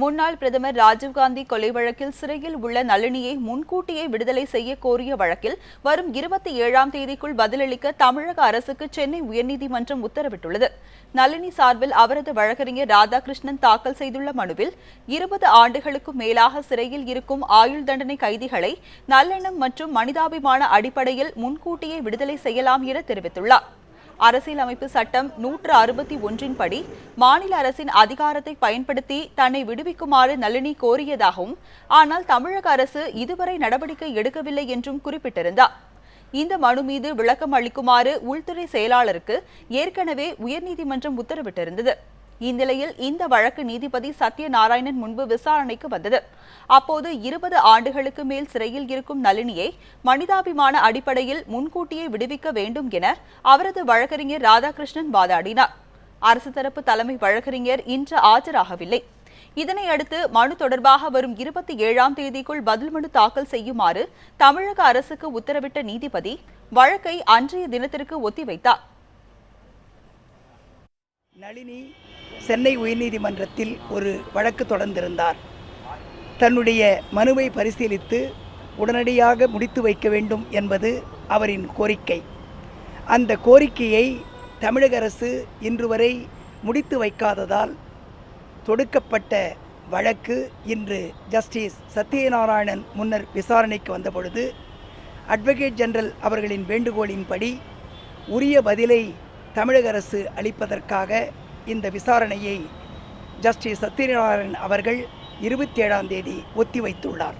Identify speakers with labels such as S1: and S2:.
S1: முன்னாள் பிரதமர் ராஜீவ்காந்தி கொலை வழக்கில் சிறையில் உள்ள நளினியை முன்கூட்டியே விடுதலை செய்ய கோரிய வழக்கில் வரும் இருபத்தி ஏழாம் தேதிக்குள் பதிலளிக்க தமிழக அரசுக்கு சென்னை உயர்நீதிமன்றம் உத்தரவிட்டுள்ளது. நளினி சார்பில் அவரது வழக்கறிஞர் ராதாகிருஷ்ணன் தாக்கல் செய்துள்ள மனுவில் இருபது ஆண்டுகளுக்கும் மேலாக சிறையில் இருக்கும் ஆயுள் தண்டனை கைதிகளை நல்லெண்ணம் மற்றும் மனிதாபிமான அடிப்படையில் முன்கூட்டியே விடுதலை செய்யலாம் என தெரிவித்துள்ளார். அரசியலமைப்பு சட்டம் நூற்று அறுபத்தி ஒன்றின்படி மாநில அரசின் அதிகாரத்தை பயன்படுத்தி தன்னை விடுவிக்குமாறு நளினி கோரியதாகவும் ஆனால் தமிழக அரசு இதுவரை நடவடிக்கை எடுக்கவில்லை என்றும் குறிப்பிட்டிருந்தார். இந்த மனு மீது விளக்கம் அளிக்குமாறு உள்துறை செயலாளருக்கு ஏற்கனவே உயர்நீதிமன்றம் உத்தரவிட்டிருந்தது. இந்நிலையில் இந்த வழக்கு நீதிபதி சத்யநாராயணன் முன்பு விசாரணைக்கு வந்தது. அப்போது இருபது ஆண்டுகளுக்கு மேல் சிறையில் இருக்கும் நளினியை மனிதாபிமான அடிப்படையில் முன்கூட்டியே விடுவிக்க வேண்டும் என அவரது வழக்கறிஞர் ராதாகிருஷ்ணன் வாதாடினார். அரசு தரப்பு தலைமை வழக்கறிஞர் இன்று ஆஜராகவில்லை. இதனையடுத்து மனு தொடர்பாக வரும் இருபத்தி ஏழாம் தேதிக்குள் பதில் மனு தாக்கல் செய்யுமாறு தமிழக அரசுக்கு உத்தரவிட்ட நீதிபதி வழக்கை அன்றைய தினத்திற்கு ஒத்திவைத்தார்.
S2: நளினி சென்னை உயர்நீதிமன்றத்தில் ஒரு வழக்கு தொடர்ந்திருந்தார். தன்னுடைய மனுவை பரிசீலித்து உடனடியாக முடித்து வைக்க வேண்டும் என்பது அவரின் கோரிக்கை. அந்த கோரிக்கையை தமிழக அரசு இன்று வரை முடித்து வைக்காததால் தொடுக்கப்பட்ட வழக்கு இன்று ஜஸ்டிஸ் சத்யநாராயணன் முன்னர் விசாரணைக்கு வந்தபொழுது அட்வொகேட் ஜெனரல் அவர்களின் வேண்டுகோளின்படி உரிய பதிலை தமிழக அரசு அளிப்பதற்காக இந்த விசாரணையை ஜஸ்டிஸ் சத்யநாராயணன் அவர்கள் இருபத்தி ஏழாம் தேதி ஒத்திவைத்துள்ளார்.